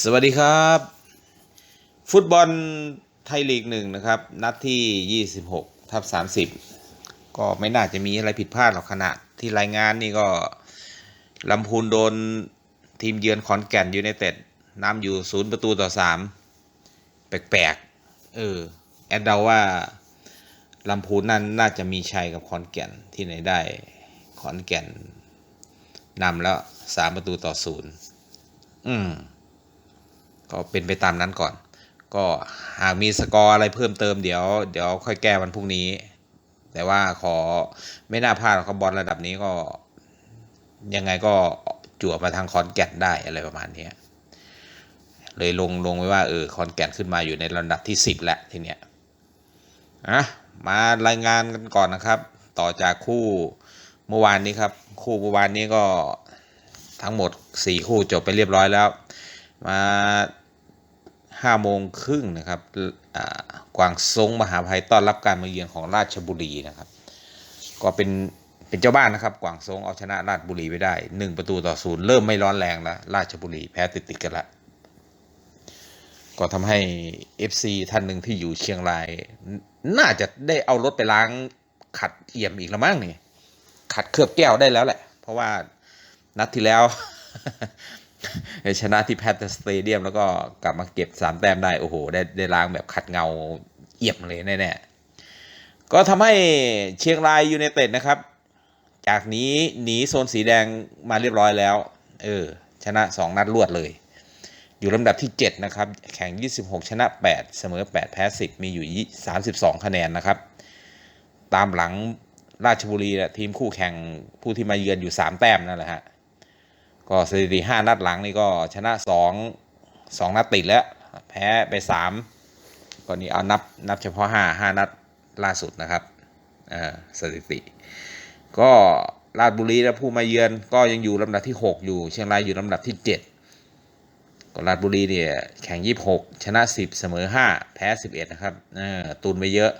สวัสดีครับ ฟุตบอลไทยลีกหนึ่งนะครับ นัดที่ 26 ทับ 30 ก็ไม่น่าจะมีอะไรผิดพลาดหรอกขณะที่รายงานนี่ก็ลำพูนโดนทีมเยือนขอนแก่นยูไนเต็ดนำอยู่ศูนย์ประตูต่อ 3 แปลกๆ เออ แอดเดาว่าลำพูนนั่นน่าจะมีชัยกับขอนแก่นที่ไหนได้ ขอนแก่นนำแล้ว 3 ประตูต่อศูนย์อืม ก็เป็นไปตามนั้นก่อน ก็หากมีสกอร์อะไรเพิ่มเติมเดี๋ยวเดี๋ยวค่อยแก้วันพรุ่งนี้ แต่ว่าขอไม่น่าพลาดหรอกครับบอลระดับนี้ก็ ยังไงก็จั่วมาทางคอนแก่นได้อะไรประมาณนี้เลยลงลงไว้ว่าเออคอนแก่นขึ้นมาอยู่ในลำดับที่สิบแล้วทีเนี้ยอะมารายงานกันก่อนนะครับ ต่อจากคู่เมื่อวานนี้ครับ คู่เมื่อวานนี้ก็ทั้งหมดสี่คู่จบไปเรียบร้อยแล้ว มา ห้าโมงครึ่งนะครับกวางซงมหาภัยต้อนรับการมาเยือนของราชบุรีนะครับ ก็เป็นเป็นเจ้าบ้านนะครับ กวางซงเอาชนะราชบุรีไปได้หนึ่งประตูต่อศูนย์เริ่มไม่ร้อนแรงแล้ว ราชบุรีแพ้ติดติดกันละก็ทำให้ FC ท่านหนึ่งที่อยู่เชียงราย น่าจะได้เอารถไปล้างขัดเอี่ยมอีกแล้วมั้งนี่ขัดเคลือบแก้วได้แล้วแหละ เพราะว่านัดที่แล้ว ชนะที่แพทสเตเดียมแล้วก็กลับมาเก็บสามแต้มได้โอ้โหได้ได้ล้างแบบขัดเงาเอี่ยมเลยแน่ๆก็ทำให้เชียงรายยูไนเต็ดนะครับ จากนี้หนีโซนสีแดงมาเรียบร้อยแล้ว เออ ชนะ 2 นัดรวดเลย อยู่ลำดับที่ 7 นะครับ แข่ง 26 ชนะ 8 เสมอ 8 แพ้ 10 มีอยู่ 32 คะแนนนะครับ ตามหลังราชบุรีและทีมคู่แข่งผู้ที่มาเยือนอยู่ 3 แต้มนั่นแหละฮะ ก็สถิติห้านัดหลังนี่ก็ชนะสองสองนัดติดแล้ว แพ้ไปสามก็นี่เอานับนับเฉพาะห้าห้านัดล่าสุดนะครับสถิติ ก็ราชบุรีและผู้มาเยือนก็ยังอยู่ลำดับที่ 6 อยู่ เชียงรายอยู่ลำดับที่ 7 ก็ราชบุรีเนี่ยแข่ง 26 ชนะ 10 เสมอ 5 แพ้ 11 นะครับตุนไปเยอะ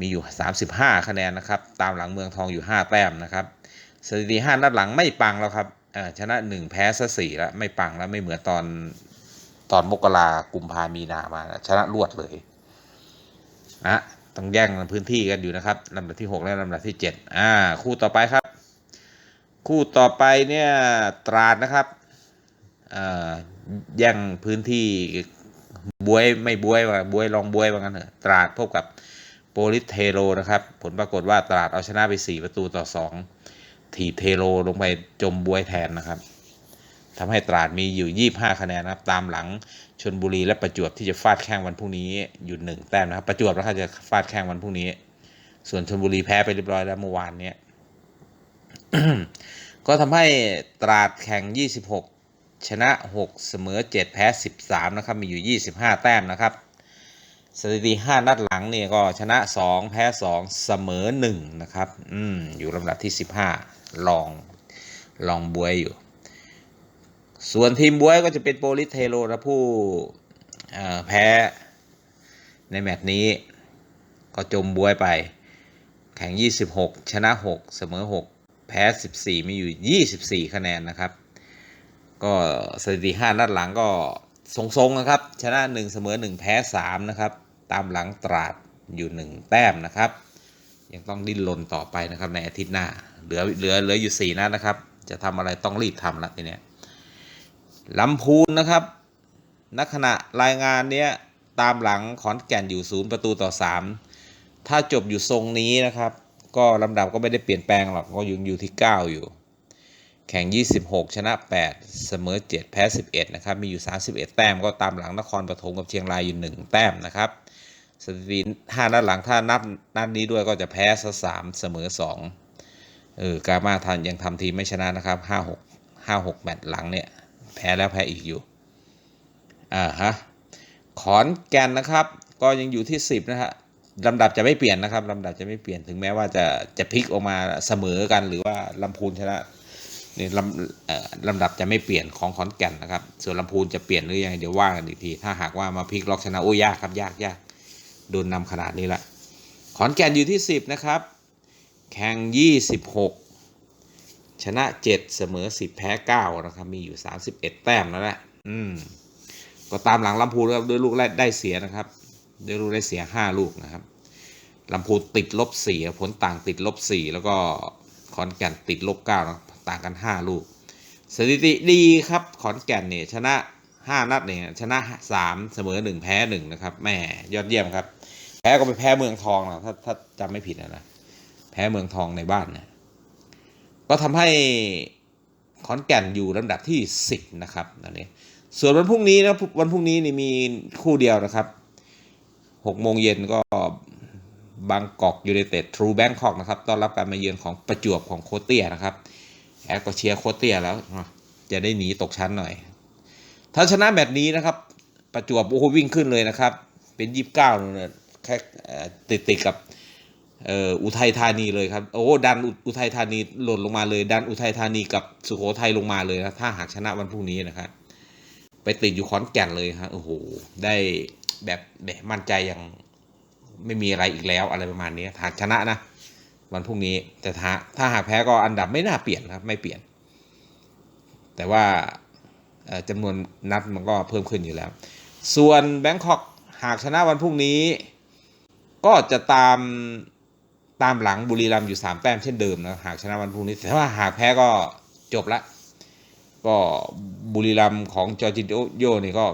มีอยู่ 35 คะแนนนะครับ ตามหลังเมืองทองอยู่ 5 แต้มนะครับสถิติ 5 นัดหลังไม่ปังแล้วครับ ชนะ1แพ้ซะสี่แล้วไม่ปังแล้วไม่เหมือนตอนตอนมกรากุมภามีนามาชนะรวดเลยนะต้องแย่งพื้นที่กันอยู่นะครับลำดับที่ 6 และลำดับที่ 7 อ่า คู่ต่อไปครับ คู่ต่อไปเนี่ยตราดนะครับแย่งพื้นที่บวยไม่บวยว่าบวยลองบวยว่างั้นเถอะตราดพบกับโปลิสเทโรนะครับ ผลปรากฏว่าตราดเอาชนะไป 4 ประตูต่อ 2 ถีบเทโรลงไปจมบวยแทนนะครับทำให้ตราดมีอยู่ 25 คะแนนนะครับ ตามหลังชนบุรีและประจวบที่จะฟาดแข้งวันพรุ่งนี้อยู่หนึ่งแต้มนะครับ ประจวบแล้วเขาจะฟาดแข้งวันพรุ่งนี้ ส่วนชนบุรีแพ้ไปเรียบร้อยแล้วเมื่อวานเนี้ยก็ทำให้ตราดแข่ง 26 ชนะ 6 เสมอ 7 แพ้ 13 นะครับ มีอยู่ 25 แต้มนะครับ สถิติ 5 นัดหลังเนี่ยก็ชนะ 2 แพ้ 2 เสมอ 1 นะครับ อืม อยู่ลำดับที่ 15 ลองลองบวยอยู่ ส่วนทีมบวยก็จะเป็นโปลิสเทโรนะผู้แพ้ในแมตช์นี้ ก็จมบวยไป แข่ง 26 ชนะ 6 เสมอ 6 แพ้ 14 มีอยู่ 24 คะแนนนะครับ ก็สถิติ5นัดหลังก็ทรงๆนะครับ ชนะ 1 เสมอ 1 แพ้ 3 นะครับ ตามหลังตราดอยู่ 1 แต้มนะครับ ยังต้องดิ้นรนต่อไปนะครับในอาทิตย์หน้า เหลือเหลือเหลืออยู่4นัดนะครับ จะทำอะไรต้องรีบทำละทีเนี้ยลำพูนนะครับณขณะรายงานเนี้ยตามหลังขอนแก่นอยู่ศูนย์ประตูต่อ3ถ้าจบอยู่ทรงนี้นะครับ ก็ลำดับก็ไม่ได้เปลี่ยนแปลงหรอกก็ยังอยู่ที่ 9 อยู่ แข่ง 26 ชนะ 8 เสมอ 7 แพ้ 11 นะครับ มีอยู่ 31 แต้มก็ตามหลังนครปฐมกับเชียงรายอยู่ 1 แต้มนะครับ สถิติ5นัดหลังถ้านัดนัดนี้ด้วยก็จะแพ้ซะ3เสมอ2เออกามาทันยังทำทีไม่ชนะนะครับ5 6 5 6แมตช์หลังเนี่ย แพ้แล้วแพ้อีกอยู่อ่าฮะขอนแก่นนะครับ ก็ยังอยู่ที่10นะฮะลำดับจะไม่เปลี่ยนนะครับลำดับจะไม่เปลี่ยนถึงแม้ว่าจะจะพลิกออกมาเสมอกันหรือว่าลำพูนชนะนี่ลำเอ่อลำดับจะไม่เปลี่ยนของขอนแก่นนะครับ ส่วนลำพูนจะเปลี่ยนหรือยังไงเดี๋ยวว่ากันอีกที ถ้าหากว่ามาพลิกล็อกชนะโอ้ยากครับยากยาก โดนนำขนาดนี้ละขอนแก่นอยู่ที่ 10 นะครับ แข่ง 26 ชนะ 7 เสมอ 10 แพ้ 9 นะครับ มีอยู่ 31 แต้มแล้วแหละอืมก็ตามหลังลำพูนครับด้วยลูกแรกได้เสียนะครับด้วยลูกได้เสียห้าลูกนะครับลำพูนติดลบสี่ผลต่างติดลบสี่แล้วก็ขอนแก่นติดลบเก้านะต่างกันห้าลูก สถิติดีครับขอนแก่นเนี่ยชนะห้านัดเนี่ยชนะสามเสมอหนึ่งแพ้หนึ่งนะครับแม่ยอดเยี่ยมครับ แพ้ก็ไปแพ้เมืองทองนะถ้าถ้าจำไม่ผิดนะนะแพ้เมืองทองในบ้านนะก็ทำให้ขอนแก่นอยู่ลำดับที่สิบนะครับตอนนี้ส่วนวันพรุ่งนี้นะวันพรุ่งนี้นี่มีคู่เดียวนะครับหกโมงเย็นก็บางกอกยู n นเต็ดทรูแบงคอกนะครับต้อนรับการมาเยือนของประจวบของโคเตียนะครับแอดก็เชียร์โคเตียแล้ว จะได้หนีตกชั้นหน่อย ถ้าชนะแบบนี้นะครับ ประจวบโอ้โหวิ่งขึ้นเลยนะครับ เป็นยี่สิบเก้าเลย ติดติดกับอุทัยธานีเลยครับโอ้โหดันอุทัยธานีหล่นลงมาเลย ดันอุทัยธานีกับสุโขทัยลงมาเลยนะถ้าหากชนะวันพรุ่งนี้นะครับไปติดอยู่ขอนแก่นเลยฮะโอ้โหได้แบบแบบมั่นใจยังไม่มีอะไรอีกแล้วอะไรประมาณนี้หากชนะนะ วันพรุ่งนี้แต่ถ้าถ้าหากแพ้ก็อันดับไม่น่าเปลี่ยนครับ ไม่เปลี่ยน แต่ว่าจำนวนนัดมันก็เพิ่มขึ้นอยู่แล้ว ส่วนแบงคอกหากชนะวันพรุ่งนี้ ก็จะตามตามหลังบุรีรัมย์อยู่ 3 แต้มเช่นเดิมนะหากชนะวันพรุ่งนี้แต่ว่าหากแพ้ก็จบละก็บุรีรัมย์ของจอร์จิโยนี่ก็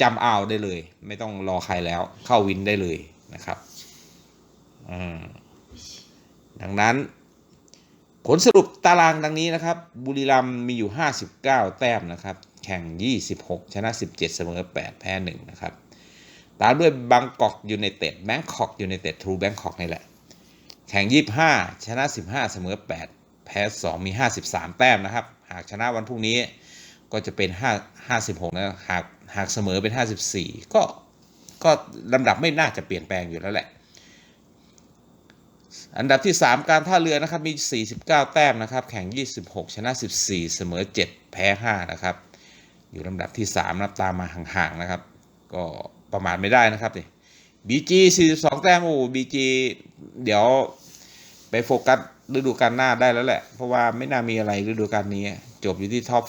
จำเอาได้เลย ไม่ต้องรอใครแล้ว เข้าวินได้เลยนะครับดังนั้น ผลสรุปตารางดังนี้นะครับ บุรีรัมย์มีอยู่ 59 แต้มนะครับ แข่ง 26 ชนะ 17 เสมอ 8 แพ้ 1 นะครับ ตามด้วยบางกอกยูไนเต็ดแบงคอกยูไนเต็ดทรูแบงคอกนี่แหละ แข่ง 25 ชนะ 15 เสมอ 8 แพ้ 2 มี 53 แต้มนะครับ หากชนะวันพรุ่งนี้ก็จะเป็น5 56นะหากหากเสมอเป็น 54 ก็ก็ลำดับไม่น่าจะเปลี่ยนแปลงอยู่แล้วแหละ อันดับที่ 3 การท่าเรือนะครับมี 49 แต้มนะครับ แข่ง 26 ชนะ 14 เสมอ 7 แพ้ 5 นะครับ อยู่ลำดับที่3นับตามมาห่างๆนะครับ ก็ ประมาทไม่ได้นะครับนี่บีจี42แต้มโอ้บีจีเดี๋ยวไปโฟกัสฤดูกาลหน้าได้แล้วแหละ เพราะว่าไม่น่ามีอะไรฤดูกาลนี้ จบอยู่ที่ท็อป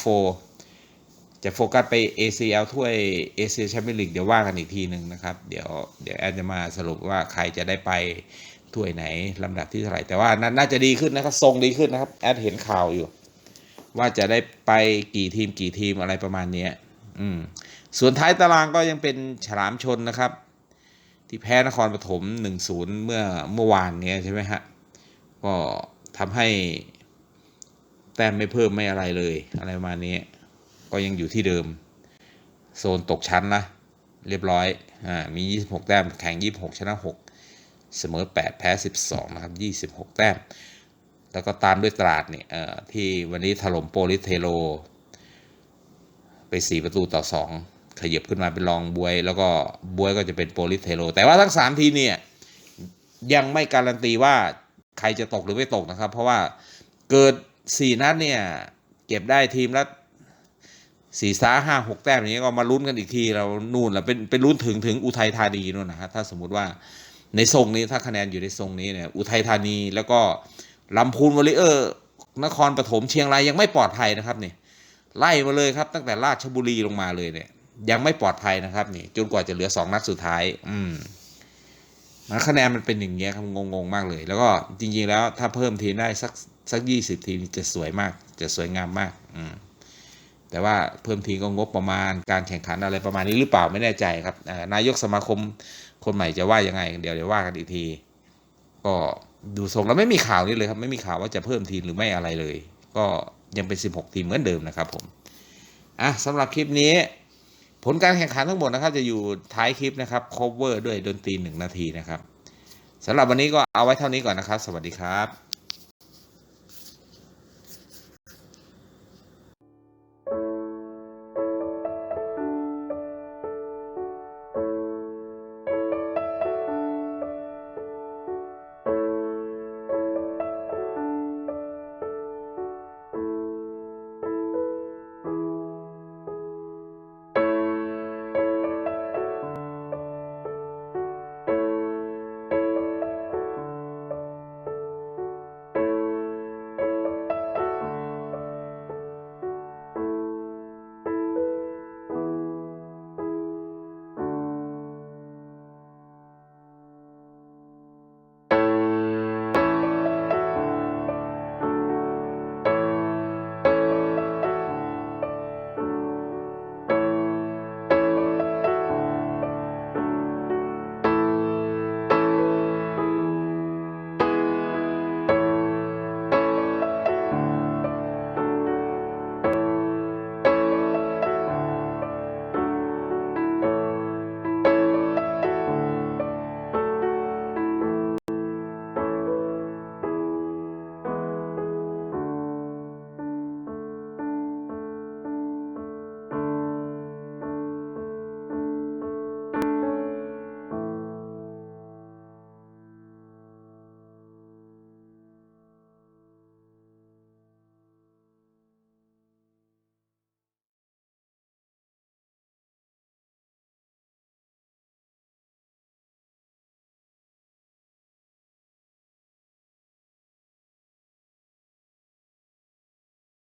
4จะโฟกัสไป ACL ถ้วย ACL แชมเปี้ยนลีกเดี๋ยวว่ากันอีกทีหนึ่งนะครับ เดี๋ยวเดี๋ยวแอดจะมาสรุปว่าใครจะได้ไปถ้วยไหนลำดับที่เท่าไหร่ แต่ว่าน่าน่าจะดีขึ้นนะครับ ทรงดีขึ้นนะครับ แอดเห็นข่าวอยู่ ว่าจะได้ไปกี่ทีมกี่ทีมอะไรประมาณนี้อืม ส่วนท้ายตารางก็ยังเป็นฉลามชนนะครับ ที่แพ้นครปฐม1-0 เมื่อเมื่อวานนี้ใช่ไหมฮะ ก็ทำให้แต้มไม่เพิ่มไม่อะไรเลย อะไรประมาณนี้ ก็ยังอยู่ที่เดิม โซนตกชั้นนะ เรียบร้อยอ่ามี 26 แต้มแข่ง 26 ชนะ 6 เสมอ 8 แพ้ 12 นะครับ 26 แต้ม แล้วก็ตามด้วยตราดเนี่ยเอ่อที่วันนี้ถล่มโปลิเทโลไป 4 ประตูต่อ 2 ขยับขึ้นมาเป็นรองบวย แล้วก็บวยก็จะเป็นโปลิสเทโลแต่ว่าทั้ง 3 ทีเนี่ยยังไม่การันตีว่าใครจะตกหรือไม่ตกนะครับ เพราะว่าเกิด 4 นัดเนี่ย เก็บได้ทีมละสี่สาห้าหกแต้มอย่างนี้ก็มาลุ้นกันอีกทีเรานู่นแหละเป็นเป็นลุ้นถึงถึงอุทัยธานีนู่นนะฮะถ้าสมมุติว่าในทรงนี้ถ้าคะแนนอยู่ในทรงนี้เนี่ยอุทัยธานีแล้วก็ลำพูนวอลเลเยอร์นครปฐมเชียงรายยังไม่ปลอดภัยนะครับเนี่ยไล่มาเลยครับตั้งแต่ราชบุรีลงมาเลยเนี่ย ยังไม่ปลอดภัยนะครับนี่จนกว่าจะเหลือสองนัดสุดท้าย อืมมันคะแนนมันเป็นอย่างเงี้ยครับงงๆมากเลย แล้วก็จริงๆแล้วถ้าเพิ่มทีมได้สักสักยี่สิบทีมจะสวยมาก จะสวยงามมาก อืมแต่ว่าเพิ่มทีก็งบประมาณการแข่งขันอะไรประมาณนี้หรือเปล่าไม่แน่ใจครับนายกสมาคมคนใหม่จะว่ายังไง เดี๋ยวเดี๋ยวว่ากันอีกที ก็ดูทรงแล้วไม่มีข่าวนี้เลยครับ ไม่มีข่าวว่าจะเพิ่มทีมหรือไม่อะไรเลย ก็ยังเป็น 16 ทีมเหมือนเดิมนะครับผมอะสำหรับคลิปนี้ ผลการแข่งขันทั้งหมดนะครับ จะอยู่ท้ายคลิปนะครับ cover ด้วยดนตรีหนึ่งนาทีนะครับสำหรับวันนี้ก็เอาไว้เท่านี้ก่อนนะครับ สวัสดีครับ